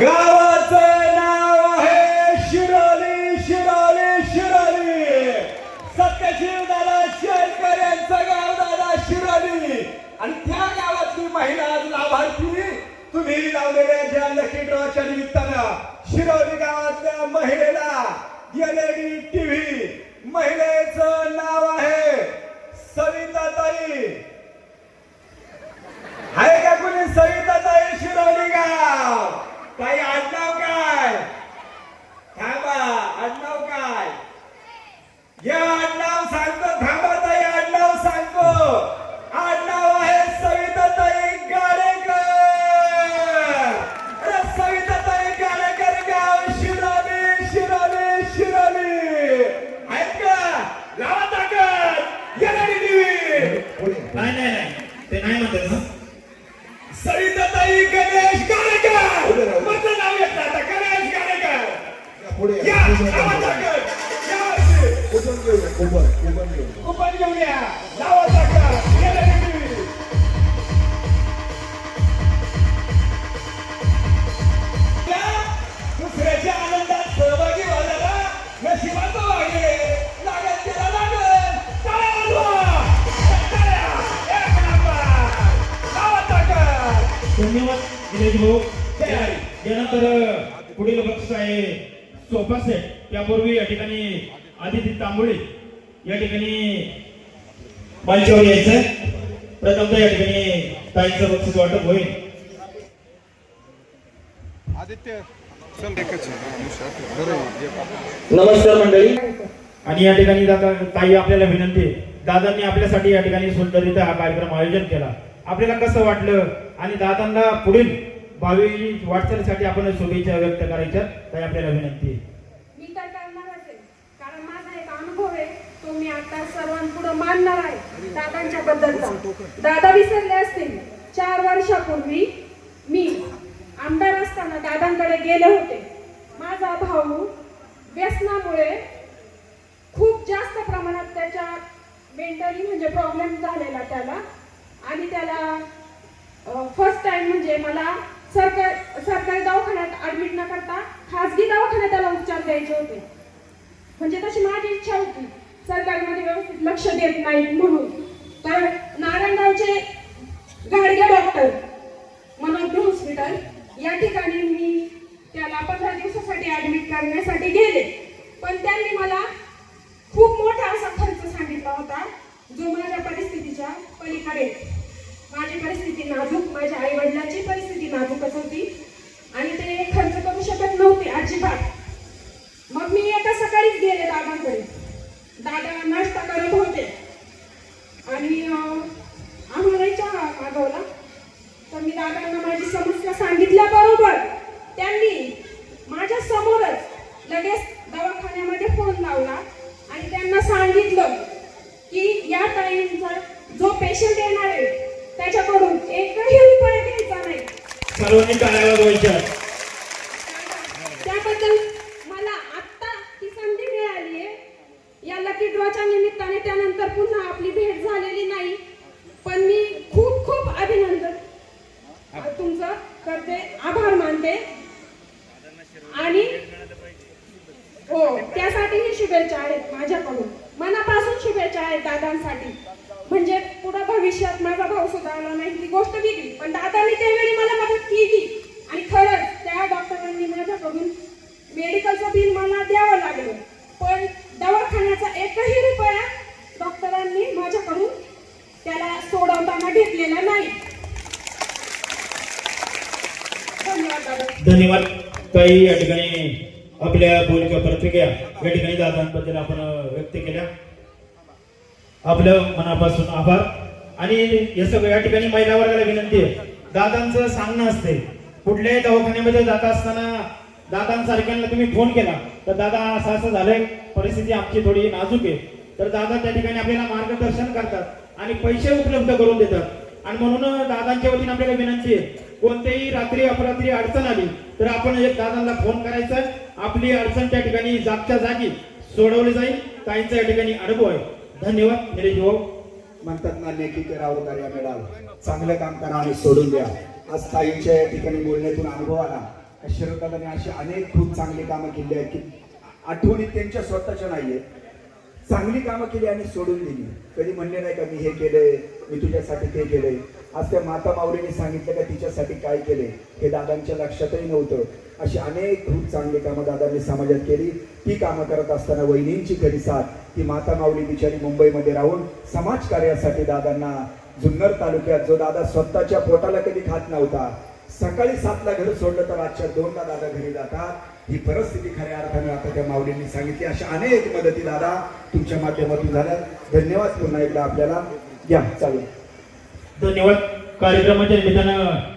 गावाचं नाव आहे शिरोली शिरोली शिरोली. सत्यशिव दादा शेरकर यांचं गाव दादा शिरोली. आणि त्या गावातली महिला लाभार्थी. तुम्ही लावलेल्या ज्या लकी ड्रॉच्या निमित्तानं शिरोली गावातल्या महिलेला एलईडी टीव्ही महिलेचं नाव आहे सविताताई. आहे का कुणी सविताताई शिरोली गाव? काही आडनाव काय? थांबा आडनाव काय? या आडनाव सांगतो थांबा ताई आडनाव सांगतो. आडनाव आहे सविताताई गाडेकर. अरे सविताताई गाडेकर गाव शिरोली शिरोली शिरोली आहेत का? लावा ताकद. या नाही नाही नाही. ते नाही म्हणतात पुढे या. या कुठून घेऊया कुपन कुपन घेऊया कुपन घेऊन या लावा ताकद येणारी दिवी या दुसऱ्याच्या आनंदात सहभागी व्हायला नशिबाचं वागे लागेल त्याला लागेल. टाळ्या वाजवा. टाळ्या. एक नंबर. लावा ताकद. धन्यवाद दिनेश भाऊ. जय. हरी. यानंतर पुढील बक्षीस आहे. सोफा सेट त्यापूर्वी या ठिकाणी आदिती तांबोळे या ठिकाणी मंचावर यायचं प्रथमतः या ठिकाणी ताईंचं बक्षीस वाटप होईल. आदित्य आहे. नमस्कार मंडळी. आणि या ठिकाणी दादा ताई आपल्याला विनंती आहे. दादांनी आपल्यासाठी या ठिकाणी सुंदररित्या हा कार्यक्रम आयोजन केला. आपल्याला कसं वाटलं? आणि दादांना पुढील भावी वाटचालीसाठी आपण शुभेच्छा व्यक्त करायच्या काही आपल्याला विनंती आहे. मी तर करणार कारण माझा एक अनुभव आहे तो मी आता सर्वांपुढे मानणार आहे. दादांच्या बद्दलचा. दादा विसरले असतील. चार वर्षापूर्वी मी आमदार असताना दादांकडे गेले होते. माझा भाऊ व्यसनामुळे खूप जास्त प्रमाणात त्याच्या मेंटली म्हणजे प्रॉब्लेम झालेला त्याला. आणि त्याला फर्स्ट टाइम म्हणजे मला सरकार सरकारी दवाखान्यात ऍडमिट न करता खासगी दवाखान्यात त्याला उपचार द्यायचे होते. म्हणजे तशी माझी इच्छा होती. सरकारमध्ये व्यवस्थित लक्ष देत नाहीत म्हणून. तर नारायणगावचे गाडगे डॉक्टर मनोज्ञ हॉस्पिटल या ठिकाणी मी त्याला पंधरा दिवसासाठी ऍडमिट करण्यासाठी गेले पण त्यांनी मला खूप मोठा असा खर्च सांगितला होता जो माझ्या परिस्थितीच्या पलीकडे माझी परिस्थिती नाजूक माझ्या आई वडिलांची परिस्थिती नाजूकच होती आणि ते खर्च करू शकत नव्हते अजिबात मग मी एका सकाळीच गेले दादांकडे दादा नाश्ता करत होते आणि अं, आम्हाला चहा मागवला तर मी दादांना माझी समस्या सांगितल्याबरोबर त्यांनी माझ्या समोरच लगेच दवाखान्यामध्ये फोन लावला आणि त्यांना सांगितलं की या टाईमचा जो पेशंट येणार आहे त्याच्याकडून एकही रुपये घ्यायचा नाही. त्याबद्दल मला आत्ता ही संधी मिळाली आहे या लकी ड्रॉच्या निमित्ताने त्यानंतर पुन्हा आपली भेट झालेली नाही पण मी खूप खूप अभिनंदन अ, तुमचं करते आभार मानते. आणि हो त्यासाठीही शुभेच्छा आहेत माझ्याकडून. मनापासून शुभेच्छा आहेत दादांसाठी. म्हणजे पुढे भविष्यात माझा भाऊ आला नाही ती गोष्ट वेगळी. पण दादांनी त्यावेळी मला मदत केली. आणि खरंच त्या डॉक्टरांनी माझ्याकडून मेडिकलचं बिल मला द्यावं लागलं पण दवाखान्याचा एकही रुपया डॉक्टरांनी माझ्याकडून त्याला सोडवताना घेतलेला नाही धन्यवाद. काही या ठिकाणी आपल्या बोलक्या प्रतिक्रिया या ठिकाणी दादांबद्दल आपण व्यक्त केल्या. आपलं मनापासून आभार. आणि हे सगळं या ठिकाणी महिला वर्गाला विनंती आहे. दादांचं सांगणं असते. कुठल्याही दवाखान्यामध्ये जात असताना दादांसारख्यांना तुम्ही फोन केला. तर दादा असं असं झालंय. परिस्थिती आमची थोडी नाजूक आहे. तर दादा त्या ठिकाणी आपल्याला मार्गदर्शन करतात आणि पैसे उपलब्ध करून देतात. आणि म्हणून दादांच्या वतीने आपल्याला विनंती आहे. कोणत्याही रात्री अपरात्री अडचण आली तर आपण एक दादांना फोन करायचा आपली अडचण त्या ठिकाणी जागच्या जागी सोडवली जाईल. ताईंचा या ठिकाणी अनुभव आहे. धन्यवाद. निलेश भाऊ म्हणतात ना लेखी राहू या मिळाल. चांगलं काम करा आणि सोडून द्या. आज ताईंच्या या ठिकाणी बोलण्यातून अनुभव आला. शरदादाने अशी अनेक खूप चांगली कामं केली आहेत की आठवणी त्यांच्या स्वतःच्या नाहीये. चांगली कामं केली आणि सोडून दिली. कधी म्हणले नाही का मी हे केलंय मी तुझ्यासाठी ते केलंय. आज त्या माता माऊलीने सांगितलं का तिच्यासाठी काय केले हे दादांच्या लक्षातही नव्हतं. अशी अनेक खूप चांगली कामं दादांनी समाजात केली. ती कामं करत असताना वहिनींची खरी साथ ती माता माऊली बिचारी मुंबईमध्ये राहून समाज कार्यासाठी दादांना जुन्नर तालुक्यात जो दादा स्वतःच्या पोटाला कधी खात नव्हता सकाळी सातला घर सोडलं तर रातच्या दोनला दादा घरी जातात. ही परिस्थिती खऱ्या अर्थाने आता त्या माऊलींनी सांगितली. अशा अनेक मदती दादा तुमच्या माध्यमातून झाल्या धन्यवाद पुन्हा एकदा आपल्याला. या चालू. धन्यवाद. कार्यक्रमाच्या निमित्तानं